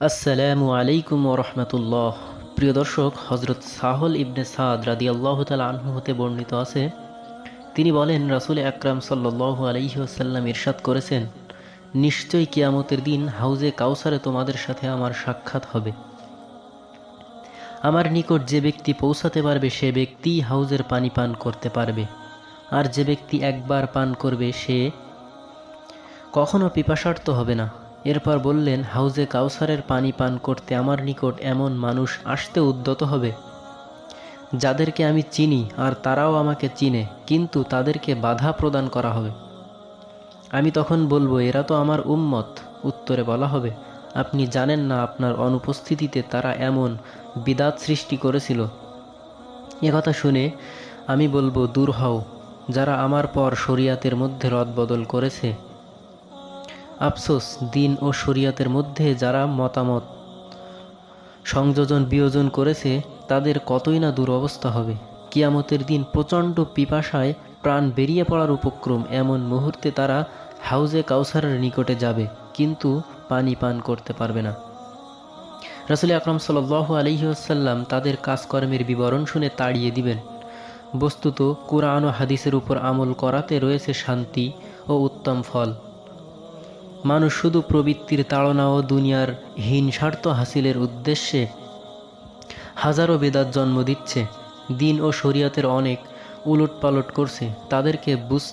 আসসালামু আলাইকুম রহমতুল্লাহ। প্রিয় দর্শক হজরত সাহল ইবনে সাদ রাদি আল্লাহ তালা আনহু হতে বর্ণিত আছে। তিনি বলেন, রাসুল আকরাম সাল্লাহ আলাইসাল্লাম ইরশাদ করেছেন নিশ্চয়ই কিয়ামতের দিন হাউজে কাউসারে তোমাদের সাথে আমার সাক্ষাৎ হবে। আমার নিকট যে ব্যক্তি পৌঁছাতে পারবে, সে ব্যক্তি হাউজের পানি পান করতে পারবে। আর যে ব্যক্তি একবার পান করবে, সে কখনো পিপাসার্থ হবে না। এরপর বললেন, হাউজে কাউসারের পানি পান করতে আমার নিকট এমন মানুষ আসতে উদ্যত হবে, যাদেরকে আমি চিনি আর তারাও আমাকে চিনে, কিন্তু তাদেরকে বাধা প্রদান করা হবে। আমি তখন বলব, এরা তো আমার উম্মত। উত্তরে বলা হবে, আপনি জানেন না আপনার অনুপস্থিতিতে তারা এমন বিদাত সৃষ্টি করেছিল? কথা শুনে আমি বলব, দূর হও, যারা আমার পর শরিয়াতের মধ্যে রদবদল করেছে আফসোস দিন ও শরিয়াতের মধ্যে যারা মতামত, সংযোজন, বিয়োজন করেছে, তাদের কতই না দুরবস্থা হবে। কিয়ামতের দিন প্রচণ্ড পিপাসায় প্রাণ বেরিয়ে পড়ার উপক্রম, এমন মুহূর্তে তারা হাউজে কাউসারের নিকটে যাবে, কিন্তু পানি পান করতে পারবে না। রাসুল আকরম সাল আলহিউসাল্লাম তাদের কাজকর্মের বিবরণ শুনে তাড়িয়ে দিবেন। বস্তুত কোরআন ও হাদিসের উপর আমল করাতে রয়েছে শান্তি ও উত্তম ফল। মানুষ শুধু প্রবৃত্তির তাড়না ও দুনিয়ার হীন স্বার্থ হাসিলের উদ্দেশ্যে হাজারো বেদাত জন্ম দিচ্ছে, দিন ও শরীয়তের অনেক উলট পালট করছে, তাদেরকে বুঝ,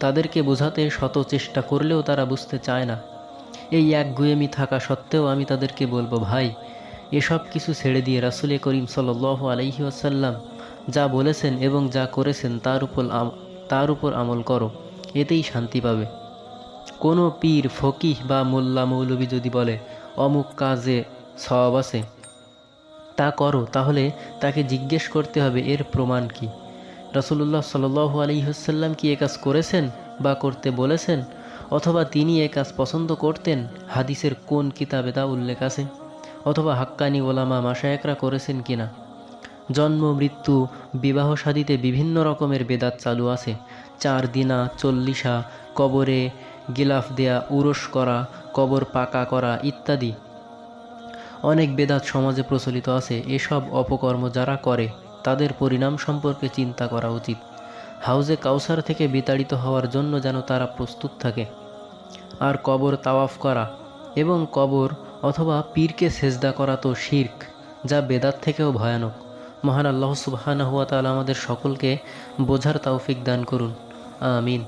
তাদেরকে বোঝাতে শত চেষ্টা করলেও তারা বুঝতে চায় না। এই এক গুয়েমি থাকা সত্ত্বেও আমি তাদেরকে বলব, ভাই, এসব কিছু ছেড়ে দিয়ে রাসুলে করিম সাল আলহি আসাল্লাম যা বলেছেন এবং যা করেছেন তার উপর তার উপর আমল করো, এতেই শান্তি পাবে। কোনো পীর, ফকিহ বা মোল্লা মৌলবী যদি বলে, অমুক কাজে সব আছে, তা করো, তাহলে তাকে জিজ্ঞেস করতে হবে, এর প্রমাণ কি? রসুল্লাহ সাল আলিহাসাল্লাম কি এ কাজ করেছেন বা করতে বলেছেন? অথবা তিনি এ কাজ পছন্দ করতেন? হাদিসের কোন কিতাবে তা উল্লেখ আছে? অথবা হাক্কানি ওলামা মাসায়করা করেছেন কিনা জন্ম, মৃত্যু, বিবাহ সাদিতে বিভিন্ন রকমের বেদাত চালু আছে। চার দিনা, চল্লিশা, কবরে গিলাফ দেয়া, উরস করা, কবর পাকা করা ইত্যাদি। অনেক বেদাত সমাজে প্রচলিত আছে, এসব অপকর্ম যারা করে, তাদের পরিণাম সম্পর্কে চিন্তা করা উচিত। হাউজে কাউসার থেকে বিতাড়িত হওয়ার জন্য যেন তারা প্রস্তুত থাকে। আর কবর তাওয়াফ করা এবং কবর অথবা পীরকে সেজদা করা তো শির্ক, যা বেদাত থেকেও ভয়ানক। মহান আল্লাহ সুবাহানা হুয়া তালা আমাদের সকলকে বোঝার তৌফিক দান করুন। আমিন।